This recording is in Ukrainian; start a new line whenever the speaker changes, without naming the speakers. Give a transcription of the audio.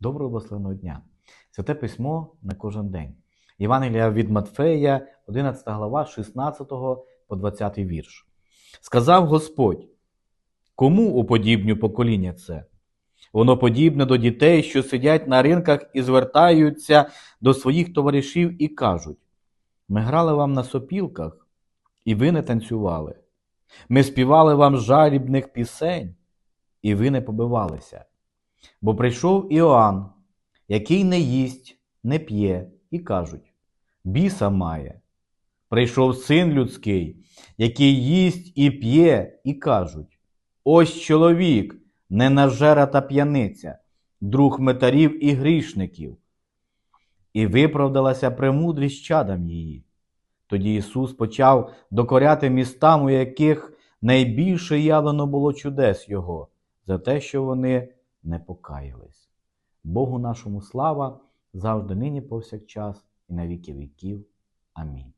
Доброго благословеного дня! Святе письмо на кожен день. Євангелія від Матфея, 11 глава, 16 по 20 вірш. Сказав Господь: Кому уподібню покоління це? Воно подібне до дітей, що сидять на ринках і звертаються до своїх товаришів і кажуть: Ми грали вам на сопілках, і ви не танцювали. Ми співали вам жалібних пісень, і ви не побивалися. Бо прийшов Іоанн, який не їсть, не п'є, і кажуть: біса має. Прийшов син людський, який їсть і п'є, і кажуть: Ось чоловік, ненажера та п'яниця, друг метарів і грішників. І виправдалася премудрість чадам її. Тоді Ісус почав докоряти містам, у яких найбільше явлено було чудес Його, за те, що вони не покаялись. Богу нашому слава завжди нині повсякчас і на віки віків. Амінь.